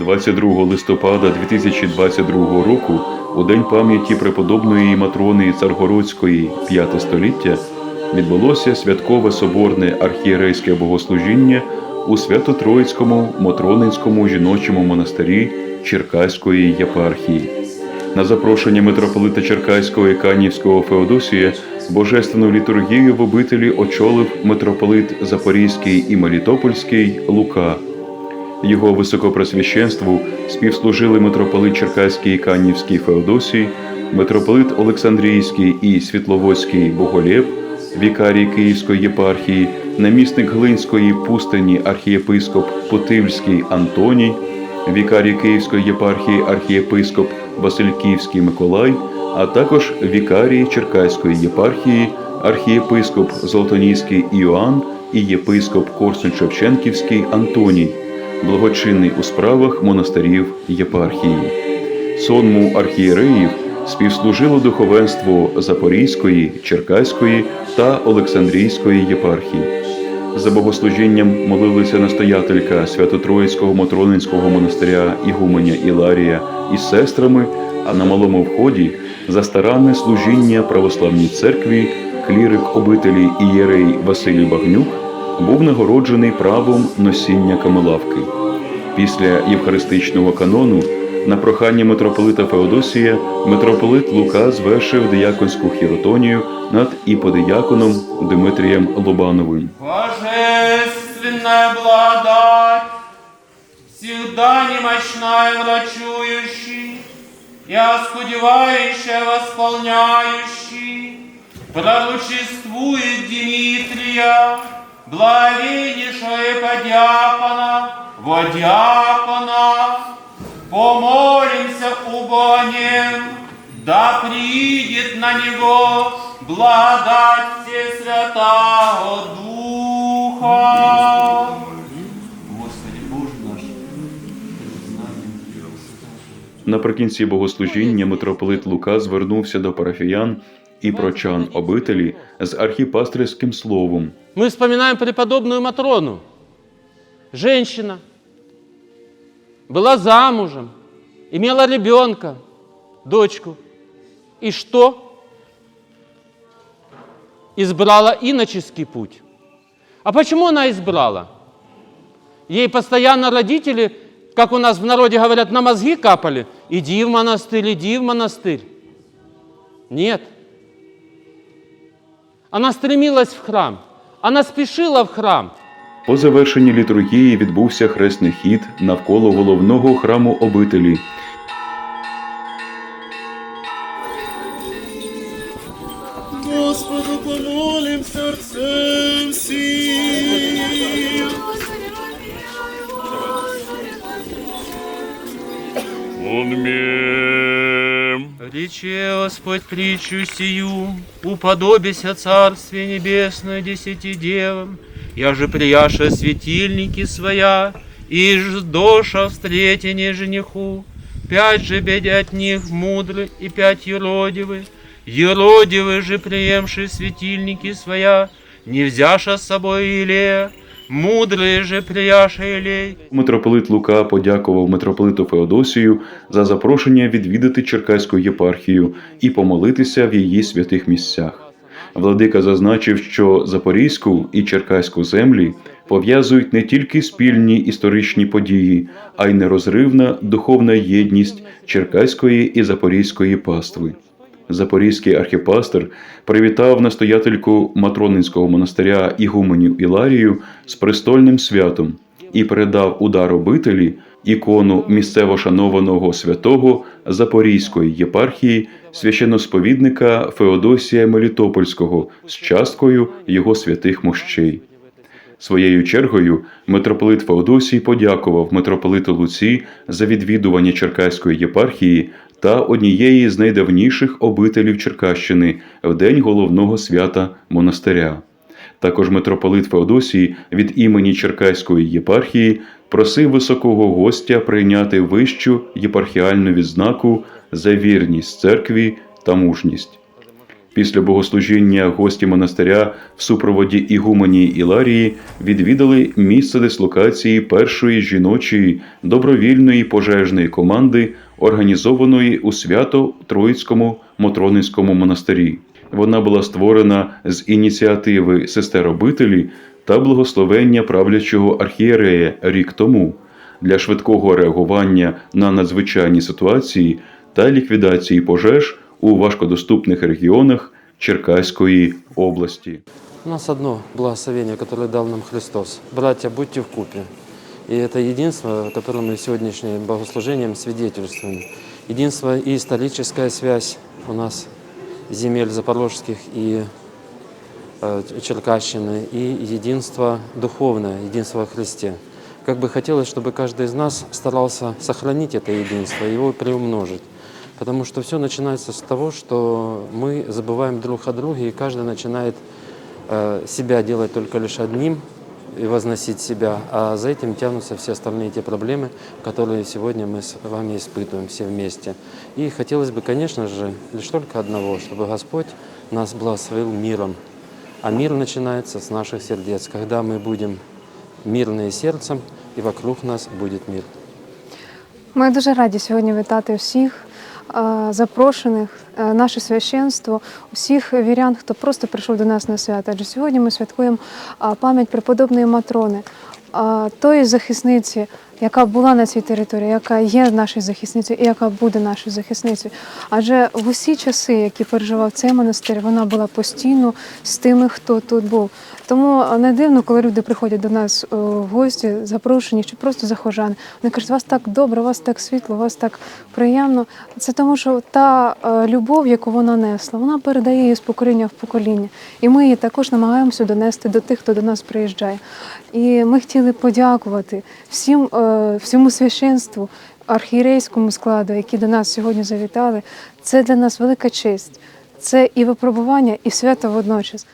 22 листопада 2022 року, у день пам'яті преподобної Матрони Царгородської 5 століття, відбулося святкове соборне архієрейське богослужіння у Свято-Троїцькому Мотронинському жіночому монастирі Черкаської єпархії. На запрошення митрополита Черкаського і Канівського Феодосія божественну літургію в обителі очолив митрополит Запорізький і Мелітопольський Лука. Його високопресвященству співслужили митрополит Черкаський і Канівський Феодосій, митрополит Олександрійський і Світловодський Боголєб, вікарій Київської єпархії, намісник Глинської пустині архієпископ Путивльський Антоній, вікарій Київської єпархії архієпископ Васильківський Миколай, а також вікарій Черкаської єпархії архієпископ Золотоніський Іоанн і єпископ Корсунь-Шевченківський Антоній, благочинний у справах монастирів єпархії. Сонму архієреїв співслужило духовенство Запорізької, Черкаської та Олександрійської єпархії. За богослужінням молилися настоятелька Свято-Троїцького Мотронинського монастиря Ігуменя Іларія із сестрами, а на малому вході за старанне служіння православній церкві клірик обителі Ієрей Василій Багнюк був нагороджений правом носіння камелавки. Після євхаристичного канону на прохання митрополита Феодосія митрополит Лука звершив дияконську хіротонію над іподияконом Дмитрієм Лобановим. Божественная благодать, всегда немощная врачующий и оскудевающая восполняющий, пророчествует Дмитрия, благовейнейшего подьякона, водьякона, помолимся убо нем, да придет на него благодать Всесвятого Духа. Наприкінці богослужіння митрополит Лука звернувся до парафіян і прочан обителі з архіпастерським словом. Мы вспоминаем преподобную Матрону. Женщина. Была замужем. Имела ребенка, дочку. И что? Избрала иноческий путь. А почему она избрала? Ей постоянно родители, как у нас в народе говорят, на мозги капали. Иди в монастырь, иди в монастырь. Нет. Она стремилась в храм. Она спешила в храм. По завершенні літургії відбувся хресний хід навколо головного храму обителі. Господу помолим серцем всім. Онмем. Рече Господь притчу сию, уподобися Царствие Небесное десяти девам, я же прияша светильники своя, и ждоша встретение жениху, пять же бедя от них мудры и пять еродивы, еродивы же приемши светильники своя, не взяша с собой Илея, мудрые же прияша Митрополит Лука подякував митрополиту Феодосію за запрошення відвідати Черкаську єпархію і помолитися в її святих місцях. Владика зазначив, що Запорізьку і Черкаську землі пов'язують не тільки спільні історичні події, а й нерозривна духовна єдність Черкаської і Запорізької пастви. Запорізький архіпастер привітав настоятельку Матронинського монастиря Ігуменю Іларію з престольним святом і передав удар обителі ікону місцево шанованого святого Запорізької єпархії священносповідника Феодосія Мелітопольського з часткою його святих мощей. Своєю чергою митрополит Феодосій подякував митрополиту Луці за відвідування Черкаської єпархії та однієї з найдавніших обителів Черкащини в день головного свята монастиря. Також митрополит Феодосій від імені Черкаської єпархії просив високого гостя прийняти вищу єпархіальну відзнаку за вірність церкві та мужність. Після богослужіння гості монастиря в супроводі ігумені Іларії відвідали місце дислокації першої жіночої добровільної пожежної команди, організованої у свято Троїцькому Мотронинському монастирі. Вона була створена з ініціативи сестер-обителі та благословення правлячого архієрея рік тому для швидкого реагування на надзвичайні ситуації та ліквідації пожеж у важкодоступних регіонах Черкаської області. У нас одно благословение, которое дал нам Христос. Братья, будьте в купе. И это единство, которое мы сегодняшним богослужением свидетельствуем. Единство и историческая связь у нас земель запорожских и э, Черкащины, и единство духовное, единство во Христе. Как бы хотелось, чтобы каждый из нас старался сохранить это единство, его приумножить. Потому что все начинается с того, что мы забываем друг о друге, и каждый начинает э, себя делать только лишь одним и возносить себя, а за этим тянутся все остальные те проблемы, которые сегодня мы с вами испытываем все вместе. И хотелось бы, конечно же, лишь только одного, чтобы Господь нас благословил миром. А мир начинается с наших сердец, когда мы будем мирные сердцем, и вокруг нас будет мир. Ми дуже раді сьогодні вітати всіх е, Запрошених, е, наше священство, усіх вірян, хто просто прийшов до нас на свято. Адже сьогодні ми святкуємо пам'ять преподобної Матрони, тої захисниці, яка була на цій території, яка є нашою захисницею і яка буде нашою захисницею. Адже в усі часи, які переживав цей монастир, вона була постійно з тими, хто тут був. Тому не дивно, коли люди приходять до нас е, в гості, запрошені чи просто захожани. Вони кажуть, вас так добре, вас так світло, вас так приємно. Це тому, що та е, любов, яку вона несла, вона передає її з покоління в покоління. І ми її також намагаємося донести до тих, хто до нас приїжджає. І ми хотіли подякувати всім, е, всьому священству, архієрейському складу, які до нас сьогодні завітали. Це для нас велика честь. Це і випробування, і свято водночас.